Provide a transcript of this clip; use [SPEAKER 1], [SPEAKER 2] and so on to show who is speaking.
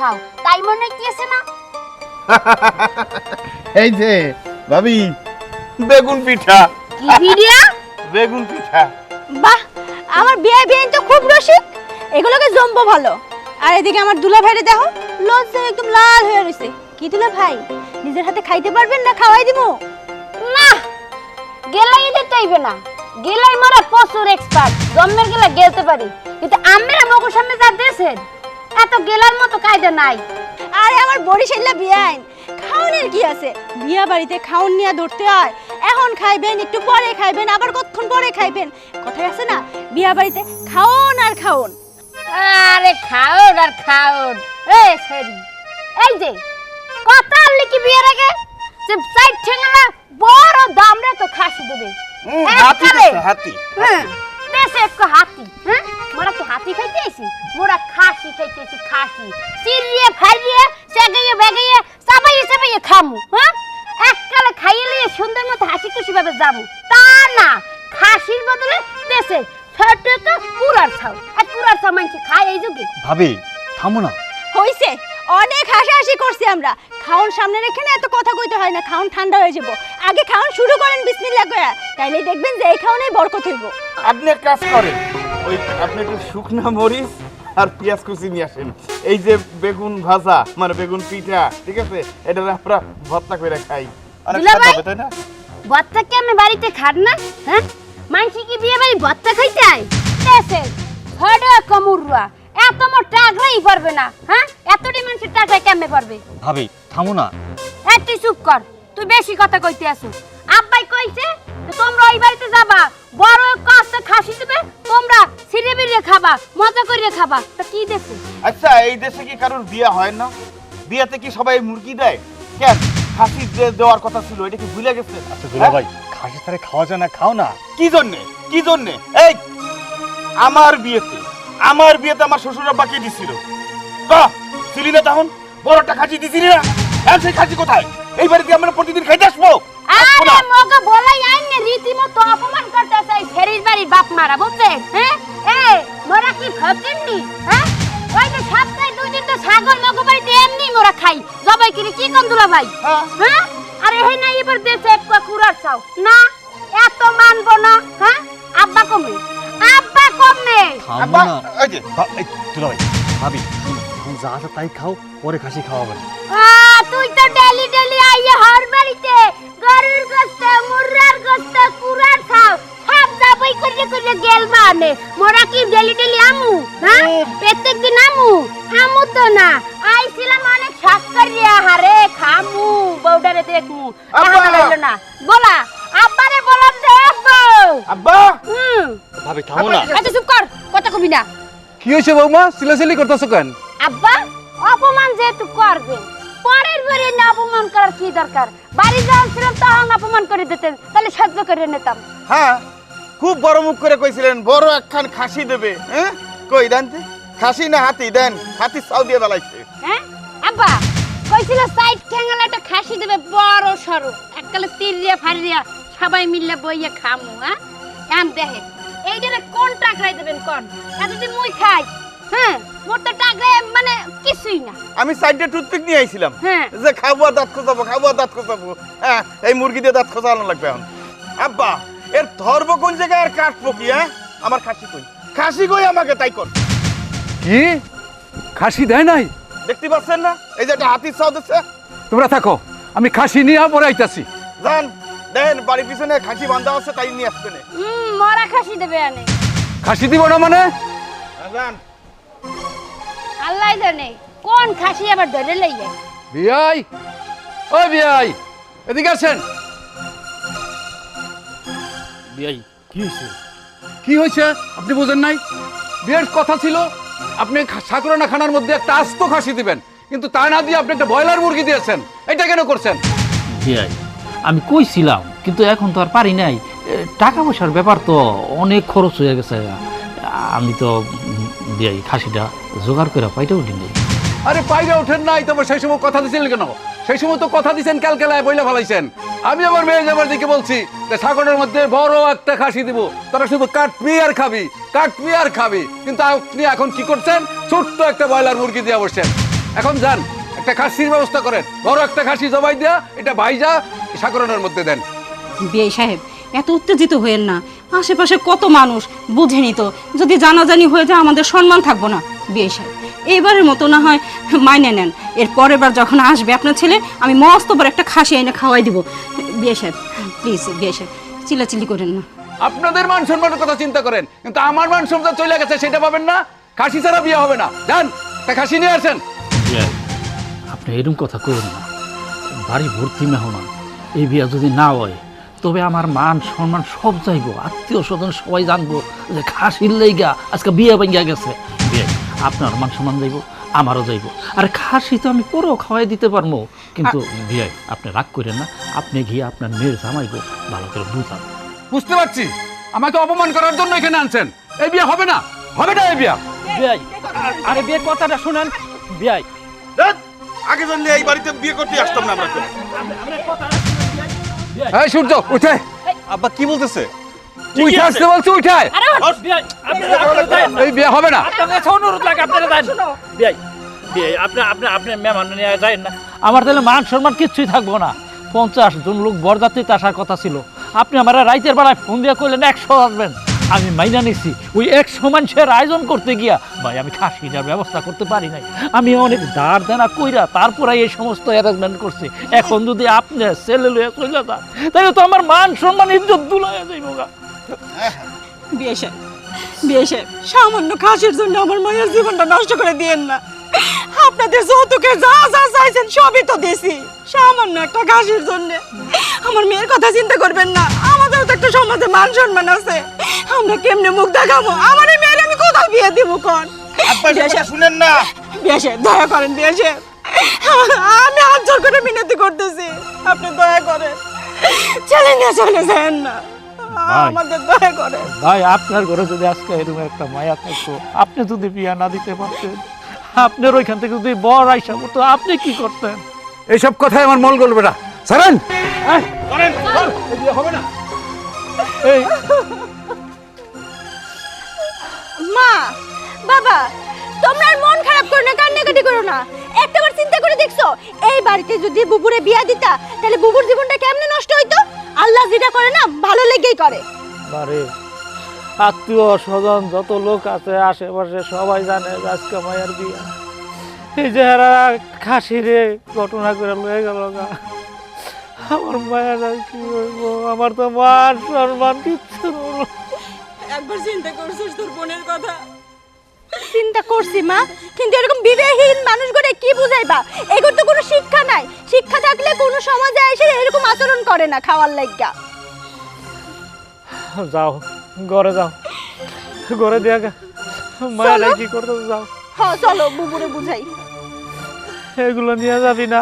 [SPEAKER 1] খাও তাই মনে হইতেছে না
[SPEAKER 2] এই যে ভাবি বেগুন পিঠা
[SPEAKER 1] কি ভিডিও
[SPEAKER 2] বেগুন পিঠা
[SPEAKER 3] বাহ আমার বিয়ে বিয়ে তো খুব রসিক এগুলোকে জম্বো ভালো আর এদিকে আমার দুলা ভাইরে দেখো লজ্জায় একদম লাল হয়ে রয়েছে কি দুলা ভাই নিজের হাতে খাইতে পারবেন না খাওয়াই দিমু
[SPEAKER 1] না গেলাই দিতে হইবে না গেলাই মারা প্রচুর এক্সপার্ট জন্মের গেলা গেলতে পারি কিন্তু আমরা মগর সামনে যা দেশের এত গেলার মতো কায়দা নাই।
[SPEAKER 3] আরে আমার বরিশাল্লা বিয়াইন খাওনের কি আছে? বিয়া বাড়িতে খাওন নিয়ে ধরতে হয় এখন খাইবেন একটু পরে খাইবেন আবার কতক্ষণ পরে খাইবেন? কথায় আছে না বিয়া বাড়িতে খাওন আর খাওন।
[SPEAKER 1] আরে খাওন আর খাওন। এ সরি। এই যে কথা আনলি কি বিয়ের আগে? যে সাইড ঠেঙ্গা বড় দামরে তো খাসি দেবে।
[SPEAKER 2] হাতি হাতি।
[SPEAKER 1] হ্যাঁ দেশে একটু হাতি হ্যাঁ মোরা কি হাতি খাইতে আইছি মোরা খাসি খাইতে আইছি খাসি চিরিয়ে ফাইরিয়ে সেগাইয়ে বেগাইয়ে চাবাইয়ে চাবাইয়ে খামু হ্যাঁ এককালে খাইয়ে লিয়ে সুন্দর মতো হাসি খুশি ভাবে যাব তা না খাসির বদলে দেশে ছোট তো কুড়ার ছাও। আর কুড়ার ছাও মানছি খায় এই যুগে?
[SPEAKER 4] ভাবি থামো না।
[SPEAKER 3] হইছে অনেক হাসাহাসি করছি আমরা। খাওন সামনে রেখে না এত কথা কইতে হয় না খাওন ঠান্ডা হয়ে যাব। আগে খাওন শুরু করেন বিসমিল্লাহ কয়া তাইলে দেখবেন যে এই খাওনে বরকত হইব।
[SPEAKER 2] আপনি এক কাজ করেন ওই আপনি একটু শুকনা মরিচ আর পেঁয়াজ কুচি নিয়ে আসেন। এই যে বেগুন ভাজা মানে বেগুন পিঠা ঠিক আছে? এটা আমরা ভর্তা করে খাই। অনেক
[SPEAKER 1] দুলা?
[SPEAKER 2] হবে তাই না?
[SPEAKER 1] কি আমি বাড়িতে খান না? হ্যাঁ? মানসি কি বিয়ে বাড়ি ভত্তা খাইতে আয়? দেশে ছোট কমুরুয়া এত মোর টাকরাই পারবে না হ্যাঁ? এতটি মানুষের টাকা কেমনে পারবে?
[SPEAKER 4] ভাবি থামো না।
[SPEAKER 1] এই তুই চুপ কর তুই বেশি কথা কইতে আসু আব্বাই কইছে যে তোমরা ওই বাড়িতে যাবা বড় কষ্ট খাসি দেবে তোমরা ছিঁড়ে বিড়ে খাবা মজা করে খাবা। তা কি দেখো
[SPEAKER 2] আচ্ছা এই দেশে কি কারোর বিয়ে হয় না? বিয়েতে কি সবাই মুরগি দেয়? কেন? খাসি দে- দেওয়ার কথা ছিল এটা কি ভুলে গেছে?
[SPEAKER 4] আচ্ছা দুলা ভাই খাসি তারে খাওয়া যায় না খাও না।
[SPEAKER 2] কি জন্যে? কি জন্যে? এই আমার বিয়েতে আমার বিয়েতে আমার শ্বশুর আব্বাকে দিছিল। বাহ ছিলি না তখন বড়টা খাসি দিছিলি না? এখন সেই খাসি কোথায়? এই বাড়িতে আমরা প্রতিদিন খাইতে আসব।
[SPEAKER 1] আরে। মগা বলাই আইনে রীতিমতো অপমান করতেছে এই ফেরির বাড়ির বাপ মারা বুঝছে? হ্যাঁ? এ মোরা কি ভাবছেননি হ্যাঁ? ওই যে সপ্তাহে দুই দিন তো ছাগল মগো বাড়িতে এমনি মোরা খাই। জবাই কিনে কি কম দুলা ভাই?
[SPEAKER 2] হ্যাঁ।
[SPEAKER 1] হ্যাঁ? আরে হে না এবার দেশে এক কুকুরার চাও। না এত মানবো না হ্যাঁ? আব্বা কমে
[SPEAKER 4] থামো
[SPEAKER 2] আব্বা!
[SPEAKER 4] না।
[SPEAKER 2] ওই যে
[SPEAKER 4] এই, দুলা ভাই ভাবি এখন যা আছে তাই খাও পরে খাসি খাওয়াবেন
[SPEAKER 1] আ, তুই তো ডেলি ডেলি আইয়ে হর বাড়িতে গরুর গোস্ত মুর্রার গোস্ত কুরার খাও সব যাবই করে করে গেল মানে মোরা কি ডেলি ডেলি আমু হ্যাঁ প্রত্যেক দিন আমু? আমু তো না। আইছিলাম অনেক শখ করিয়া হারে খামু বউডারে দেখমু। না। বলা আব্বারে দেখব
[SPEAKER 2] আব্বা!
[SPEAKER 1] হুম।
[SPEAKER 4] ভাবি থামো না।
[SPEAKER 1] চুপ কর কথা কবি না।
[SPEAKER 5] কি হয়েছে বৌমা? সিলাসিলি করতেছো কেন?
[SPEAKER 1] আব্বা অপমান যেহেতু করবে পরের বারে না অপমান করার কি দরকার? বাড়ি যখন ছিলাম তখন অপমান করে দিতেন তাহলে সহ্য করে নিতাম।
[SPEAKER 2] হ্যাঁ খুব বড় মুখ করে কইছিলেন বড় একখান খাসি দেবে হ্যাঁ? কই দেন খাসি না হাতি? দেন হাতি চাও দিয়ে বেলাইছে।
[SPEAKER 1] হ্যাঁ? আব্বা কইছিল সাইড ঠ্যাঙ্গালা একটা খাসি দেবে বড় সরু এককালে তিরিয়া ফারিয়া সবাই মিললে বইয়ে খামু হ্যাঁ? এম দেখে এইটারে কোন টাকরাই দেবেন কোন? এতদিন মুই খাই। হ্যাঁ মোর তো টাকরাই মানে কিছুই না।
[SPEAKER 2] আমি সাইডে টুথপিক নিয়ে আইছিলাম।
[SPEAKER 1] হ্যাঁ।
[SPEAKER 2] যে খাব আর দাঁত খোঁচাবো খাব আর দাঁত খোঁচাবো। হ্যাঁ এই মুরগি দিয়ে দাঁত খোঁচানো লাগবে এখন। আব্বা এর ধরবো কোন জায়গায় আর কাটবো কি হ্যাঁ? আমার খাসি কই? খাসি কই আমাকে তাই কর।
[SPEAKER 5] কি? খাসি দেয় নাই?
[SPEAKER 2] দেখতে পাচ্ছেন না? এই যে একটা হাতির চাও দিচ্ছে।
[SPEAKER 5] তোমরা থাকো আমি খাসি নিয়ে পরে আইতাছি।
[SPEAKER 2] যান দেন বাড়ির পিছনে খাসি বান্ধা আছে তাই নিয়ে আসবে না
[SPEAKER 1] হুম মরা খাসি দেবে আনে।
[SPEAKER 5] খাসি দিব না মানে?
[SPEAKER 1] আল্লাহ জানে কোন খাসি আবার ধরে লইয়ে
[SPEAKER 5] বিয়াই ওই বিয়াই এদিকে আসেন।
[SPEAKER 4] বিয়াই কি হয়েছে?
[SPEAKER 5] কি হয়েছে? আপনি বুঝেন নাই? বিয়ের কথা ছিল আপনি সাকরানা খানার মধ্যে একটা আস্ত খাসি দিবেন কিন্তু তা না দিয়ে আপনি একটা ব্রয়লার মুরগি দিয়েছেন এটা কেন করছেন?
[SPEAKER 6] বিয়াই আমি কইছিলাম, কিন্তু এখন তো আর পারি নাই। টাকা পয়সার ব্যাপার তো অনেক খরচ হয়ে গেছে। আমি তো বিয়াই খাসিটা জোগাড় করে পাইতে উঠিনি।
[SPEAKER 5] আরে পাইরে ওঠেন নাই তবে সেই সময় কথা দিয়েছিলেন কেন? সেই সময় তো কথা দিয়েছেন ক্যালকেলায় বইলে ফেলাইছেন। আমি আমার মেয়ে যাবার দিকে বলছি সাগরের মধ্যে বড় একটা খাসি দিব। তারা শুধু কাটবি আর খাবি, কাটবি আর খাবি। কিন্তু আপনি এখন কি করছেন? ছোট্ট একটা ব্রয়লার মুরগি দিয়ে বসছেন। এখন যান একটা খাসির ব্যবস্থা করেন। বড় একটা খাসি জবাই দিয়া এটা ভাইজা সাগরণের মধ্যে দেন।
[SPEAKER 3] বিয়ে সাহেব এত উত্তেজিত হয়েন না। আশেপাশে কত মানুষ বুঝেনি তো। যদি জানাজানি হয়ে যায় আমাদের সম্মান থাকব না। বিয়ে সাহেব এইবারের মতো না হয় মাইনে নেন। এর পরের বার যখন আসবে আপনার ছেলে আমি মস্ত বড় একটা খাসি এনে খাওয়াই দিব। বিয়ে সাহেব প্লিজ বিয়ে সাহেব চিল্লাচিল্লি করেন না।
[SPEAKER 5] আপনাদের মান সম্মানের কথা চিন্তা করেন কিন্তু আমার মান সম্মান চলে গেছে সেটা পাবেন না। খাসি ছাড়া বিয়ে হবে না। যান একটা খাসি নিয়ে আসেন।
[SPEAKER 6] বিয়াই, আপনি এরকম কথা করেন না। বাড়ি ভর্তি মেহমান এই বিয়া যদি না হয় তবে আমার মান সম্মান সব যাইব। আত্মীয় স্বজন সবাই জানব যে খাসির লেগা আজকে বিয়ে ভেঙ্গা গেছে। বিয়ে আপনার মান সম্মান যাইব আমারও যাইব। আর খাসি তো আমি পরেও খাওয়াই দিতে পারব। কিন্তু বিয়ে আপনি রাগ করেন না আপনি গিয়ে আপনার মেয়ের জামাইগো ভালো করে বুঝান।
[SPEAKER 5] বুঝতে পারছি। আমাকে অপমান করার জন্য এখানে আনছেন। এই বিয়ে হবে না? হবে না এই বিয়া?
[SPEAKER 6] বিয়াই আরে বিয়ে কথাটা শুনেন। বিয়াই।
[SPEAKER 2] ধ্যাৎ, আগে জানলে এই বাড়িতে বিয়ে করতে আসতাম না আমরা
[SPEAKER 5] এই সূর্য উঠে।
[SPEAKER 4] আব্বা কি বলতেছে?
[SPEAKER 5] উঠে আসতে বলছি উঠায়
[SPEAKER 6] বিয়াই আপনি আপনারা যায়েন না।
[SPEAKER 5] এই বিয়ে হবে না।
[SPEAKER 6] আপনার কাছে অনুরোধ লাগে আপনারা যান বিয়াই বিয়াই আপনি আপনি আপনি মেহমান নিয়ে যায়েন না। আমার তাহলে মান সম্মান কিচ্ছুই থাকব না। পঞ্চাশ জন লোক বরযাত্রীতে আসার কথা ছিল। আপনি আমার রাইতের বেলায় ফোন দিয়ে কইলেন একশো আসবেন। আমি মাইনা নিছি। ওই একশো মানুষের আয়োজন করতে গিয়া, ভাই, আমি খাসিটার ব্যবস্থা করতে পারি নাই। আমি অনেক দাঁড় দেনা কইরা তারপরে এই সমস্ত অ্যারেঞ্জমেন্ট করছি। এখন যদি আপনি ছেলে লইয়া চলে যান তাহলে তো আমার মান সম্মান ইজ্জত দুলাইয়া যাইব
[SPEAKER 3] বিয়ে সাহেব বিয়ে সাহেব, সামান্য খাসির জন্য আমার মায়ের জীবনটা নষ্ট করে দিয়েন না। আপনাদের যৌতুকে যা যা চাইছেন সবই তো দিছি, সামান্য একটা খাসির জন্য। আমার মেয়ের কথা চিন্তা করবেন না। আমাদের তো একটা সমাজে মান সম্মান আছে। আমরা কেমনে মুখ দেখাবো? আমার এই মেয়ের আমি কোথায় বিয়ে দিব কোন?
[SPEAKER 2] শুনেন না।
[SPEAKER 3] বিয়ে দয়া করেন বিয়ে আমি হাত জোর করে মিনতি করতেছি। আপনি দয়া করেন। ছেলে নিয়ে চলে যান না। আমাদের দয়া করেন।
[SPEAKER 6] ভাই আপনার ঘরে যদি আজকে এরকম একটা মায়া থাকতো আপনি যদি বিয়া না দিতে পারতেন আপনার ওইখান থেকে যদি বর আইসা করতো আপনি কি করতেন?
[SPEAKER 5] এইসব কথাই আমার মল গলবে না। সারেন হবে না।
[SPEAKER 6] এই।
[SPEAKER 3] মা বাবা তোমরা আর মন খারাপ করো না কান্নাকাটি করো না। একটাবার চিন্তা করে দেখছ এই বাড়িতে যদি বুবুরে বিয়া দিতা তাহলে বুবুর জীবনটা কেমনে নষ্ট হইতো? আল্লাহ যেটা করে না ভালো লেগেই করে।
[SPEAKER 6] বারে আত্মীয় স্বজন যত লোক আছে আশেপাশে সবাই জানে আজকে মায়ের বিয়া। এই যে এরা খাসি রে ঘটনা করে লয়ে গেল গা। আমার মায়ের আর কি হইব আমার তো মান সম্মান কিচ্ছু
[SPEAKER 3] একবার চিন্তা করছিস তোর বোনের কথা? চিন্তা করছি মা। কিন্তু এরকম বিবেকহীন মানুষগুলো কি বুঝাইবা? এগুলো তো কোনো শিক্ষা নাই। শিক্ষা থাকলে কোনো সমাজে এসে এরকম আচরণ করে না খাওয়ার লাইগা।
[SPEAKER 6] যাও ঘরে যাও। ঘরে দিয়া গা। মায়ের কি করতে যাও।
[SPEAKER 3] হ্যাঁ চলো বুবুরে বুঝাই।
[SPEAKER 6] এগুলো নিয়ে যাবি না?